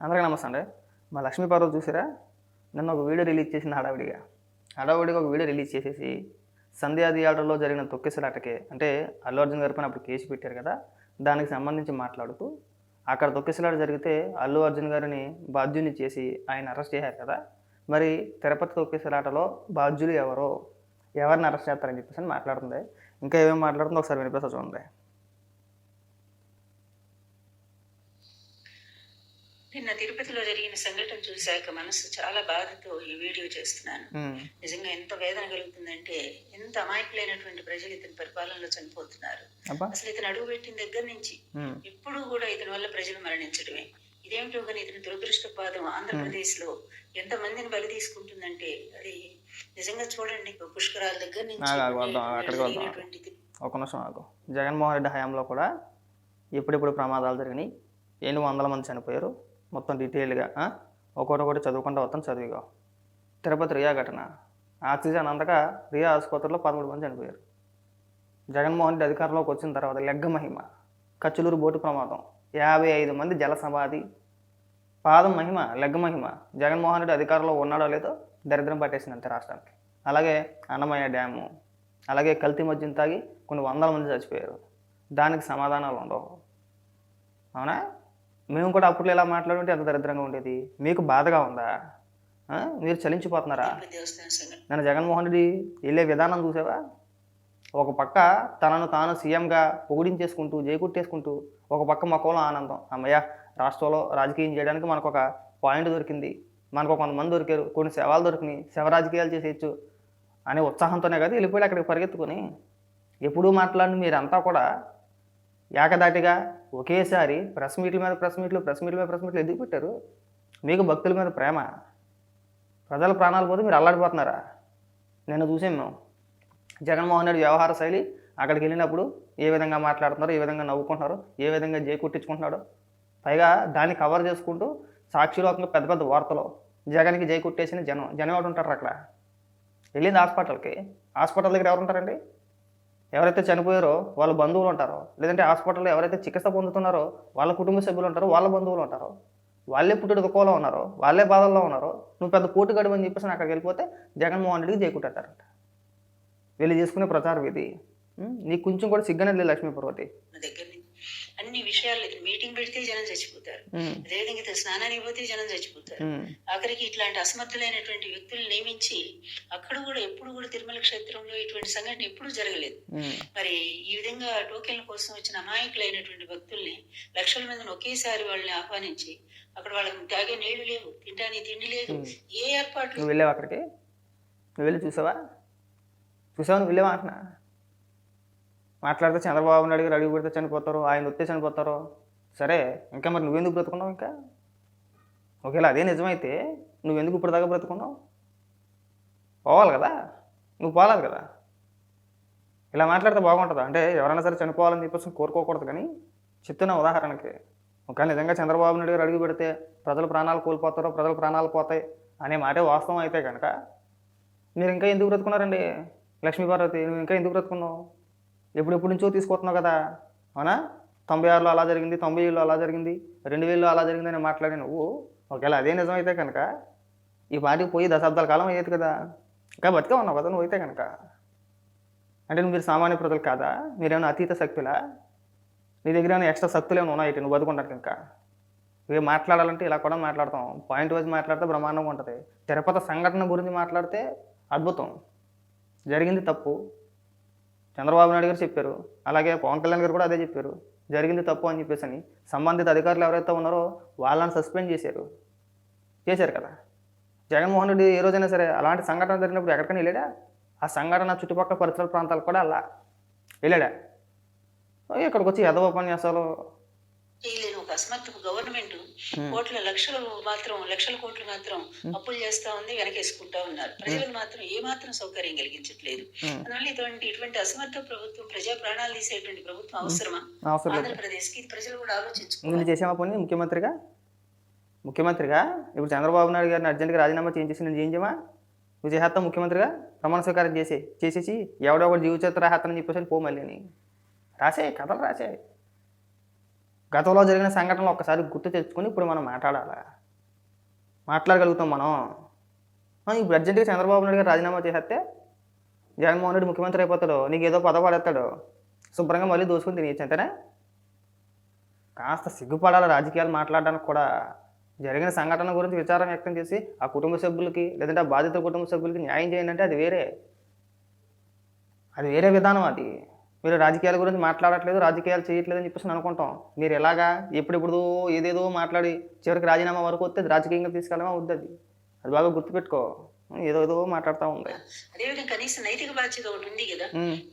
అందరికీ నమస్తే అండి. మా లక్ష్మీ చూసారా? నిన్న ఒక వీడియో రిలీజ్ చేసింది హడావిడిగా. హడావిడిగా ఒక వీడియో రిలీజ్ చేసేసి సంధ్యా థియేటర్లో జరిగిన తొక్కిసలాటకే అంటే అల్లు అర్జున్ గారి పైన అప్పుడు కేసు పెట్టారు కదా దానికి సంబంధించి మాట్లాడుతూ అక్కడ తొక్కిసలాట జరిగితే అల్లు అర్జున్ గారిని బాధ్యుని చేసి ఆయన అరెస్ట్ చేశారు కదా మరి తిరుపతి తొక్కిసలాటలో బాధ్యులు ఎవరో? ఎవరిని అరెస్ట్ చేస్తారని చెప్పేసి అని మాట్లాడుతుంది. ఇంకా ఏమేమి మాట్లాడుతుందో ఒకసారి వినిపిస్తా చూడండి. నిన్న తిరుపతిలో జరిగిన సంఘటన చూశాక మనసు చాలా బాధతో ఈ వీడియో చేస్తున్నాను. నిజంగా ఎంత వేదన కలుగుతుందంటే ఎంత అమాయకులైనటువంటి ప్రజలు ఇతని పరిపాలనలో చనిపోతున్నారు. అసలు ఇతను అడుగు పెట్టిన దగ్గర నుంచి ఎప్పుడు కూడా ఇతని వల్ల ప్రజలు మరణించడమే. ఇదేమిటో కానీ ఇతని దురదృష్టపాదం ఆంధ్రప్రదేశ్లో ఎంత మందిని బలి తీసుకుంటుందంటే అది నిజంగా చూడండి. పుష్కరాల దగ్గర నుంచి. ఒక నిమిషం ఆగు. జగన్మోహన్ రెడ్డి హయాంలో కూడా ఎప్పుడెప్పుడు ప్రమాదాలు జరిగినాయి? ఎన్ని వందల మంది చనిపోయారు. మొత్తం డీటెయిల్గా ఆ? ఒకటి చదువుకుంటూ వస్తాం చదివిగా తిరుపతి రియా ఘటన. ఆక్సిజన్ అందక రియా ఆసుపత్రిలో పదమూడు మంది చనిపోయారు. జగన్మోహన్ రెడ్డి అధికారంలోకి వచ్చిన తర్వాత లెగ్గ మహిమ కచ్చులూరు బోటు ప్రమాదం యాభై ఐదు మంది జల సమాధి. పాదం మహిమ లెగ్గ మహిమ జగన్మోహన్ రెడ్డి అధికారంలో ఉన్నాడో లేదో దరిద్రం పట్టేసింది అంతే రాష్ట్రానికి. అలాగే అన్నమయ్య డ్యాము అలాగే కల్తీ మద్యం తాగి కొన్ని వందల మంది చచ్చిపోయారు. దానికి సమాధానాలు ఉండవు. అవునా? మేము కూడా అప్పుడు ఇలా మాట్లాడుంటే ఎంత దరిద్రంగా ఉండేది. మీకు బాధగా ఉందా? మీరు చలించిపోతున్నారా? నన్ను జగన్మోహన్ రెడ్డి వెళ్ళే విధానం చూసావా? ఒక పక్క తనను తాను సీఎంగా పొగిడించేసుకుంటూ జైకుట్టేసుకుంటూ ఒక పక్క మకోలో ఆనందం. అమ్మయ్య రాష్ట్రంలో రాజకీయం చేయడానికి మనకు ఒక పాయింట్ దొరికింది. మనకు కొంతమంది దొరికారు. కొన్ని సేవలు దొరికినాయి. శవ రాజకీయాలు చేసేయచ్చు అనే ఉత్సాహంతోనే కదా వెళ్ళిపోయి అక్కడికి పరిగెత్తుకొని. ఎప్పుడూ మాట్లాడిన మీరంతా కూడా ఏకదాటిగా ఒకేసారి ప్రెస్ మీట్ల మీద ప్రెస్ మీట్లు ప్రెస్ మీట్ల మీద ప్రెస్ మీట్లు ఎందుకు పెట్టారు? మీకు భక్తుల మీద ప్రేమ. ప్రజల ప్రాణాలు పోతే మీరు అల్లాడిపోతున్నారా? నిన్న చూసాం మేము జగన్మోహన్ రెడ్డి వ్యవహార శైలి అక్కడికి వెళ్ళినప్పుడు ఏ విధంగా మాట్లాడుతున్నారు ఏ విధంగా నవ్వుకుంటున్నారు ఏ విధంగా జై కుట్టించుకుంటున్నాడు? పైగా దాన్ని కవర్ చేసుకుంటూ సాక్షిలోకంగా పెద్ద పెద్ద వార్తలు. జగన్కి జై కుట్టేసిన జనం జనం ఎవరు ఉంటారు అక్కడ? వెళ్ళింది హాస్పిటల్కి. హాస్పిటల్ దగ్గర ఎవరు ఉంటారండి? ఎవరైతే చనిపోయారో వాళ్ళ బంధువులు ఉంటారో లేదంటే హాస్పిటల్లో ఎవరైతే చికిత్స పొందుతున్నారో వాళ్ళ కుటుంబ సభ్యులు ఉంటారో వాళ్ళ బంధువులు ఉంటారో వాళ్ళే పుట్టుడు దుఃఖంలో ఉన్నారో వాళ్ళే బాధల్లో ఉన్నారో నువ్వు పెద్ద పోటుగాడు అని చెప్పేసి అక్కడికి వెళ్ళిపోతే జగన్మోహన్ రెడ్డికి జైకుట్టారంట వీళ్ళు చేసుకునే ప్రచారం ఇది నీకు కొంచెం కూడా సిగ్గనేది లేదు అన్ని విషయాలు మీటింగ్ పెడితే జనం చచ్చిపోతారు. అదేవిధంగా ఇతను స్నానానికి పోతే జనం చచ్చిపోతారు. ఆఖరికి ఇట్లాంటి అసమర్థులైనటువంటి వ్యక్తులు నియమించి అక్కడ కూడా ఎప్పుడు కూడా తిరుమల క్షేత్రంలో ఇటువంటి సంఘటన ఎప్పుడూ జరగలేదు. మరి ఈ విధంగా టోకెన్ల కోసం వచ్చిన అమాయకులైనటువంటి భక్తుల్ని లక్షల మందిని ఒకేసారి వాళ్ళని ఆహ్వానించి అక్కడ వాళ్ళకి తాగే నీళ్ళు లేవు తినడానికి తిండి లేదు ఏ ఏర్పాట్లు వెళ్ళావు అక్కడికి? నువ్వు వెళ్ళి చూసావా? చూసావా? నువ్వు వెళ్ళావా అంటున్నా? మాట్లాడితే చంద్రబాబు నాయుడు గారు అడిగి పెడితే చనిపోతారు ఆయన వస్తే చనిపోతారు. సరే ఇంకా మరి నువ్వెందుకు బ్రతుకున్నావు ఇంకా? ఒకవేళ అదే నిజమైతే నువ్వెందుకు ఇప్పటిదాకా బ్రతుకున్నావు? పోవాలి కదా? నువ్వు పోలేదు కదా? ఇలా మాట్లాడితే బాగుంటుందా? అంటే ఎవరైనా సరే చనిపోవాలని చెప్పేసి కోరుకోకూడదు కానీ చెప్తున్న ఉదాహరణకి ఒకవేళ నిజంగా చంద్రబాబు నాయుడు గారు అడుగు పెడితే ప్రజల ప్రాణాలు కోల్పోతారో ప్రజల ప్రాణాలు పోతాయి అనే మాటే వాస్తవం అయితే కనుక మీరు ఇంకా ఎందుకు బ్రతుకున్నారండి? లక్ష్మీపార్వతి నువ్వు ఇంకా ఎందుకు బ్రతుకున్నావు? ఎప్పుడెప్పుడు నుంచో తీసుకొస్తున్నావు కదా. అవునా? తొంభై ఆరులో అలా జరిగింది తొంభై ఏళ్ళలో అలా జరిగింది రెండు వేలలో అలా జరిగిందని మాట్లాడి నువ్వు ఒకవేళ అదే నిజమైతే కనుక ఈ పాటికి పోయి దశాబ్దాల కాలం అయ్యేది కదా. ఇంకా బతికే ఉన్నావు కదా నువ్వు అయితే కనుక. అంటే మీరు సామాన్య ప్రజలు కాదా? మీరేమైనా అతీత శక్తులా? నీ దగ్గర ఏమైనా ఎక్స్ట్రా శక్తులు ఏమైనా ఉన్నాయి నువ్వు బతుకుంటాను ఇంకా? ఇవి మాట్లాడాలంటే ఇలా కూడా మాట్లాడతాం. పాయింట్ వైజ్ మాట్లాడితే బ్రహ్మాండంగా ఉంటుంది. తిరుపతి సంఘటన గురించి మాట్లాడితే అద్భుతం. జరిగింది తప్పు. చంద్రబాబు నాయుడు గారు చెప్పారు. అలాగే పవన్ కళ్యాణ్ గారు కూడా అదే చెప్పారు. జరిగింది తప్పు అని చెప్పేసి అని సంబంధిత అధికారులు ఎవరైతే ఉన్నారో వాళ్ళని సస్పెండ్ చేశారు. చేశారు కదా. జగన్మోహన్ రెడ్డి ఏ రోజైనా సరే అలాంటి సంఘటన జరిగినప్పుడు ఎక్కడికైనా వెళ్ళాడా? ఆ సంఘటన చుట్టుపక్కల పరిసర ప్రాంతాలకు కూడా అలా వెళ్ళాడా? ఇక్కడికి వచ్చి ఎదవ ఉపన్యాసాలు చేయలేని. ఒక అసమర్థ గవర్నమెంట్ కోట్ల లక్షలు మాత్రం లక్షల కోట్లు మాత్రం అప్పులు చేస్తా ఉంది వెనకేసుకుంటా ఉన్నారు. ప్రజలకు మాత్రం ఏ మాత్రం సౌకర్యం కలిగించట్లేదు. అందువల్ల ఇటువంటి ఇటువంటి అసమర్థ ప్రభుత్వం ప్రజా ప్రాణాలు తీసేటువంటి ప్రభుత్వం అవసరమా? ఆంధ్రప్రదేశ్కి ప్రజలు కూడా ఆలోచించుకోవాలి. చేసామా పని ముఖ్యమంత్రిగా? ముఖ్యమంత్రిగా? ఇప్పుడు చంద్రబాబు నాయుడు గారిని అర్జెంట్గా రాజీనామా చేయించేసి నేను చేయించమా నువ్వు చేసేస్తావు ముఖ్యమంత్రిగా? ప్రమాణ స్వీకారం చేసి చేసేసి ఎవడో ఒకటి జీవిత రాహేస్తానని చెప్పేసి పో మళ్ళీ రాసే కథలు రాసే గతంలో జరిగిన సంఘటనలు ఒక్కసారి గుర్తు తెచ్చుకొని ఇప్పుడు మనం మాట్లాడాలా? మాట్లాడగలుగుతాం మనం. ఇప్పుడు అర్జెంటుగా చంద్రబాబు నాయుడు గారు రాజీనామా చేసేస్తే జగన్మోహన్ రెడ్డి ముఖ్యమంత్రి అయిపోతాడు. నీకు ఏదో పదవి శుభ్రంగా మళ్ళీ దోసుకుని తినేయచ్చు అంతేనా? కాస్త సిగ్గుపడాలి రాజకీయాలు మాట్లాడడానికి కూడా? జరిగిన సంఘటన గురించి విచారం వ్యక్తం చేసి ఆ కుటుంబ సభ్యులకి లేదంటే ఆ బాధిత కుటుంబ సభ్యులకి న్యాయం చేయండి అంటే అది వేరే. అది వేరే విధానం అది. మీరు రాజకీయాల గురించి మాట్లాడట్లేదు రాజకీయాలు చేయట్లేదు అని చెప్పేసి అనుకుంటాం. మీరు ఎలాగా ఎప్పుడెప్పుడు ఏదేదో మాట్లాడి చివరికి రాజీనామా వరకు వస్తే రాజకీయంగా తీసుకెళ్ళమా వద్దు అది. బాగా గుర్తుపెట్టుకో. ఏదో ఏదో మాట్లాడుతూ ఉంది అదేవిధంగా కనీసం నైతిక బాధ్యత ఒకటి ఉంది కదా.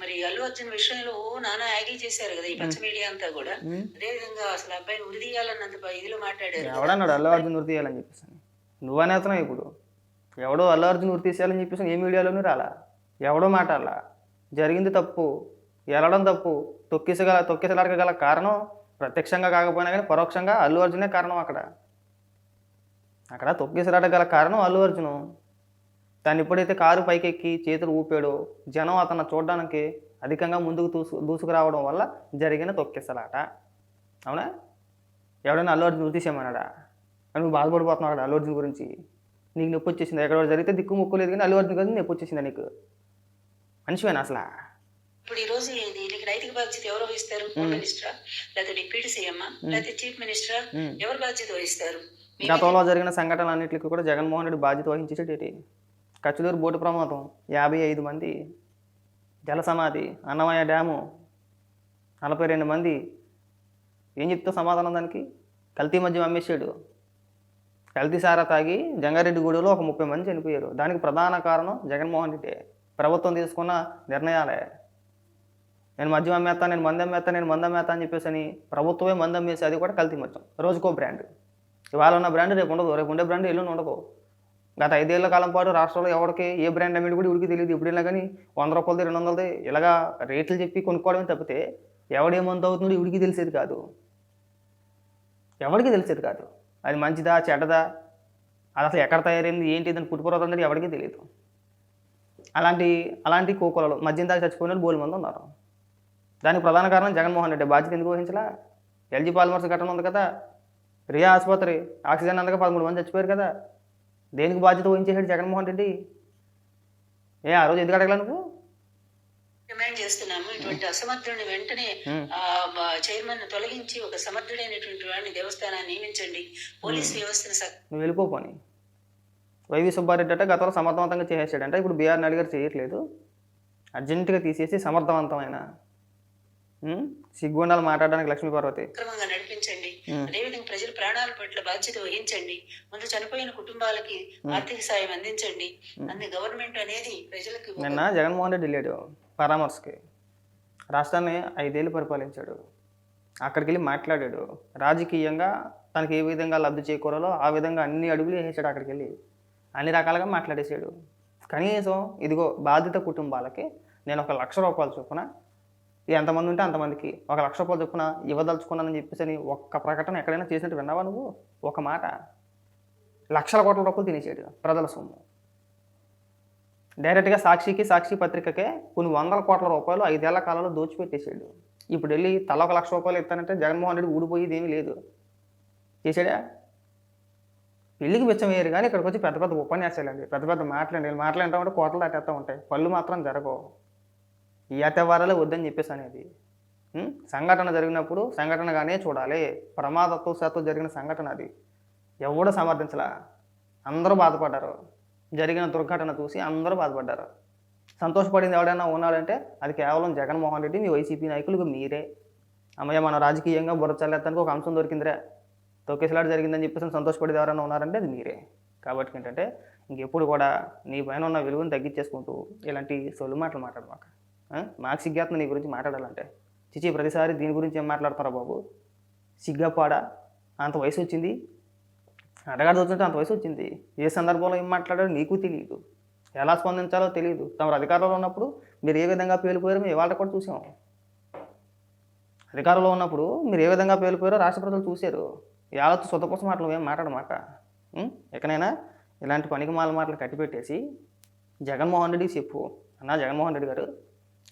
మరి అల్లు అర్జున్ విషయంలో నానా యాగిల్ చేశారు కదా ఈ పచ్చ మీడియా అంతా కూడా. ఉమ్. అదే విధంగా అసలు అబ్బాయిని ఉరిదీయాలన్నంత ఇదిలో మాట్లాడారు. ఎవడన్నాడు అల్లు అర్జున్ ఉరి తీయాలని చెప్పేసి నువ్వు అనేతనం ఇప్పుడు. ఎవడో అల్లు అర్జున్ ఉరి తీసేయాలని చెప్పేసి ఏ మీడియాలోనూ రాలా? ఎవడో మాట్లాడాల? జరిగింది తప్పు. ఎలడం తప్పు. తొక్కిసగల తొక్కిసలాడక గల కారణం ప్రత్యక్షంగా కాకపోయినా కానీ పరోక్షంగా అల్లు అర్జునే కారణం అక్కడ. అక్కడ తొక్కిసలాడగల కారణం అల్లు అర్జును. తను ఎప్పుడైతే కారు పైకెక్కి చేతులు ఊపాడో జనం అతను చూడడానికి అధికంగా ముందుకు దూసు దూసుకురావడం వల్ల జరిగిన తొక్కిసలాట. అవునా? ఎవడైనా అల్లు అర్జున్ తీసేయమన్నాడా నువ్వు బాధపడిపోతున్నావు అక్కడ అల్లు అర్జున్ గురించి. నీకు నొప్పి వచ్చేసింది? ఎక్కడ జరిగితే దిక్కు ముక్కు లేదు కానీ అల్లు అర్జున్ గురించి నొప్పి వచ్చేసిందా నీకు? మనిషివేనా అసలు? ఇప్పుడు ఈ రోజు ఇది- దీనికి నైతిక బాధ్యత ఎవరు వహిస్తారు? హోమ్ మినిస్టరా? లేకపోతే డిప్యూటీ సీఎం లేకపోతే చీఫ్ మినిస్టరా. ఎవరు బాధ్యత వహిస్తారు? గతంలో జరిగిన సంఘటనలన్నింటికి కూడా జగన్మోహన్ రెడ్డి బాధ్యత వహించేటి కచ్చులూరు బోటు ప్రమాదం యాభై ఐదు మంది జల సమాధి అన్నమయ్య డ్యాము నలభై రెండు మంది ఏం చెప్తావు సమాధానం దానికి? కల్తీ మద్యం అమ్మేసాడు కల్తీ సారా తాగి జంగారెడ్డి గూడెలో ఒక ముప్పై మంది చనిపోయారు. దానికి ప్రధాన కారణం జగన్మోహన్ రెడ్డి. ప్రభుత్వం తీసుకున్న నిర్ణయాలే. నేను మద్యం అమ్మేస్తా నేను మంది అమ్మేస్తా నేను మంది అమ్మేస్తా అని చెప్పేసి అని ప్రభుత్వమే మందు అమ్మేసి అది కూడా కల్తీ మద్యం రోజుకో బ్రాండ్. ఇవాళ ఉన్న బ్రాండ్ రేపు ఉండదు. రేపు ఉండే బ్రాండ్ ఎల్లుండి ఉండదు గత ఐదేళ్ళ కాలం పాటు రాష్ట్రంలో ఎవరికి ఏ బ్రాండ్ అమ్మేది కూడా ఉడికి తెలియదు. ఇప్పుడు కానీ వంద రూపాయలది రెండు వందలది ఇలాగా రేట్లు చెప్పి కొనుక్కోవడమే తప్పితే ఎవడేమంత అవుతుందో ఇవిడికి తెలిసేది కాదు. ఎవరికి తెలిసేది కాదు. అది మంచిదా చెడ్డదా? అది అసలు ఎక్కడ తయారైంది ఏంటి దాని పుట్టుపురోతం ఎవరికీ తెలియదు. అలాంటి అలాంటి కోకొలలో మద్యం దాకా చచ్చిపోయిన వాళ్ళు బోలు మంది ఉన్నారు. దానికి ప్రధాన కారణం జగన్మోహన్ రెడ్డి. బాధ్యత ఎందుకు వహించలా? ఎల్జీ పాలిమర్స్ ఘటన ఉంది కదా. రియా ఆసుపత్రి ఆక్సిజన్ అందక పదమూడు మంది చచ్చిపోయారు కదా. దేనికి బాధ్యత వహించేసాడు జగన్మోహన్ రెడ్డి? ఏ ఆ రోజు ఎందుకు అడగలా నువ్వు? డిమాండ్ చేస్తున్నాము. ఇటువంటి అసమర్థుడిని వెంటనే చైర్మన్ తొలగించి ఒక సమర్థుడైనటువంటి వాడిని దేవస్థానాన్ని నియమించండి. పోలీస్ వ్యవస్థను నువ్వు వెళ్ళిపోని వైవి సుబ్బారెడ్డి అంటే గతంలో సమర్థవంతంగా చేసేసాడంట. ఇప్పుడు బీఆర్ నాయుడు గారు చేయట్లేదు. అర్జెంటుగా తీసేసి సమర్థవంతమైన సిగ్గుండాలు మాట్లాడడానికి లక్ష్మీ పార్వతి. క్రమంగా నడిపించండి. అదేవిధంగా ప్రజల ప్రాణాల పట్ల బాధ్యత వహించండి. ముందు చనిపోయిన కుటుంబాలకి ఆర్థిక సాయం అందించండి. అందు గవర్నమెంట్ అనేది ప్రజలకు నిన్న జగన్మోహన్ రెడ్డి వెళ్ళాడు పరామర్శకి. రాష్ట్రాన్ని ఐదేళ్ళు పరిపాలించాడు. అక్కడికి వెళ్ళి మాట్లాడాడు. రాజకీయంగా తనకి ఏ విధంగా లబ్ధి చేకూరాలో ఆ విధంగా అన్ని అడుగులు వేసాడు అక్కడికి వెళ్ళి అన్ని రకాలుగా మాట్లాడేశాడు కనీసం ఇదిగో బాధిత కుటుంబాలకి నేను ఒక లక్ష రూపాయలు చొప్పున ఎంతమంది ఉంటే అంతమందికి. ఒక లక్ష రూపాయలు చొప్పున ఇవ్వదలుచుకున్నానని చెప్పేసి అని ఒక్క ప్రకటన ఎక్కడైనా చేసినట్టు విన్నావా నువ్వు? ఒక మాట. లక్షల కోట్ల రూపాయలు తినేసాడు ప్రజల సొమ్ము. డైరెక్ట్గా సాక్షికి సాక్షి పత్రికకే కొన్ని వందల కోట్ల రూపాయలు ఐదేళ్ళ కాలంలో దోచిపెట్టేసాడు. ఇప్పుడు వెళ్ళి తల ఒక లక్ష రూపాయలు ఇస్తానంటే జగన్మోహన్ రెడ్డి ఊడిపోయేది ఏమీ లేదు. చేశాడా? పెళ్ళికి బిచ్చం కానీ ఇక్కడికి వచ్చి పెద్ద పెద్ద ఉపన్యాసాలండి. పెద్ద పెద్ద మాట్లాడి. మాట్లాడటం అంటే కోటలు దాటేస్తూ ఉంటాయి. పళ్ళు మాత్రం జరగవు. ఈ అతవారాలే వద్దని చెప్పేసి అనేది. సంఘటన జరిగినప్పుడు సంఘటనగానే చూడాలి. ప్రమాదత్వ శాతం జరిగిన సంఘటన అది. ఎవడో సమర్థించలా? అందరూ బాధపడ్డారు. జరిగిన దుర్ఘటన చూసి అందరూ బాధపడ్డారు. సంతోషపడింది ఎవడైనా ఉన్నాడంటే అది కేవలం జగన్మోహన్ రెడ్డి మీ వైసీపీ నాయకులకు మీరే. అమ్మయ్య మన రాజకీయంగా బుర్రచల్లేత్తానికి ఒక అంశం దొరికిందిరా. తొక్కేసలాట జరిగిందని చెప్పేసి సంతోషపడేది ఎవరైనా ఉన్నారంటే అది మీరే. కాబట్టి ఏంటంటే ఇంకెప్పుడు కూడా నీ పైన ఉన్న విలువను తగ్గించేసుకుంటూ ఇలాంటి సొల్లు మాటలు మాట్లాడమాక. నాకు మాకు సిగ్గేస్తుంది నీ గురించి మాట్లాడాలంటే. చిచి ప్రతిసారి దీని గురించి ఏం మాట్లాడతారా బాబు? సిగ్గపాడా? అంత వయసు వచ్చింది అడగాడు వచ్చినట్టు అంత వయసు వచ్చింది ఏ సందర్భంలో ఏం మాట్లాడారో నీకు తెలియదు ఎలా స్పందించాలో తెలియదు తమరు అధికారంలో ఉన్నప్పుడు మీరు ఏ విధంగా పేలిపోయారో మేము ఇవాళ కూడా చూసాం. అధికారంలో ఉన్నప్పుడు మీరు ఏ విధంగా పేలిపోయారో రాష్ట్ర ప్రజలు చూశారు. యావత్తు సొంతపోసం మాటలు ఏం మాట్లాడమాక. ఎక్కడైనా ఇలాంటి పనికి మాల మాటలు కట్టిపెట్టేసి జగన్మోహన్ రెడ్డికి చెప్పు. అన్నా జగన్మోహన్ రెడ్డి గారు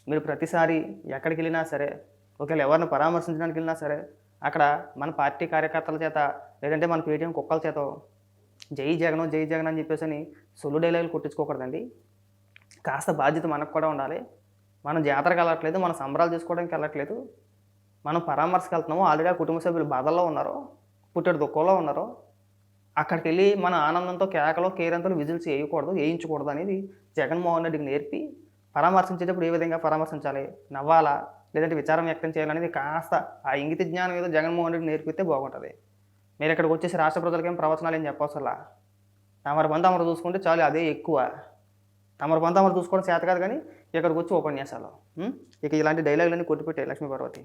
మీరు ప్రతిసారి ఎక్కడికి వెళ్ళినా సరే ఒకవేళ ఎవరిని పరామర్శించడానికి వెళ్ళినా సరే అక్కడ మన పార్టీ కార్యకర్తల చేత లేదంటే మన పేటీఎం కుక్కల చేత జై జగన్ జై జగన్ అని చెప్పేసి అని సొల్లు డైలాగులు కొట్టించుకోకూడదండి. కాస్త బాధ్యత మనకు కూడా ఉండాలి. మనం జాతరకు వెళ్ళట్లేదు మనం సంబరాలు చేసుకోవడానికి వెళ్ళట్లేదు. మనం పరామర్శకు వెళ్తున్నాము ఆల్రెడీ ఆ కుటుంబ సభ్యులు బాధల్లో ఉన్నారు పుట్టెడు దుఃఖంలో ఉన్నారు అక్కడికి వెళ్ళి మన ఆనందంతో కేకలో కేరంతో విజిల్స్ వేయకూడదు వేయించకూడదు అనేది జగన్మోహన్ రెడ్డికి నేర్పి పరామర్శించేటప్పుడు ఏ విధంగా పరామర్శించాలి? నవ్వాలా? లేదంటే విచారం వ్యక్తం చేయాలనేది కాస్త ఆ ఇంగిత జ్ఞానం ఏదో జగన్మోహన్ రెడ్డి నేర్పితే బాగుంటుంది. మీరు ఇక్కడికి వచ్చేసి రాష్ట్ర ప్రజలకేం ప్రవచనాలు ఏం చెప్పవసలా? తమరు బంధు అమరు చూసుకుంటే చాలు అదే ఎక్కువ. తమరు బంధు అమరు చూసుకోవడం చేత కాదు కానీ ఇక్కడికి వచ్చి ఉపన్యాసాలు. ఇక ఇలాంటి డైలాగులన్నీ కొట్టిపెట్టాయి లక్ష్మీ పార్వతి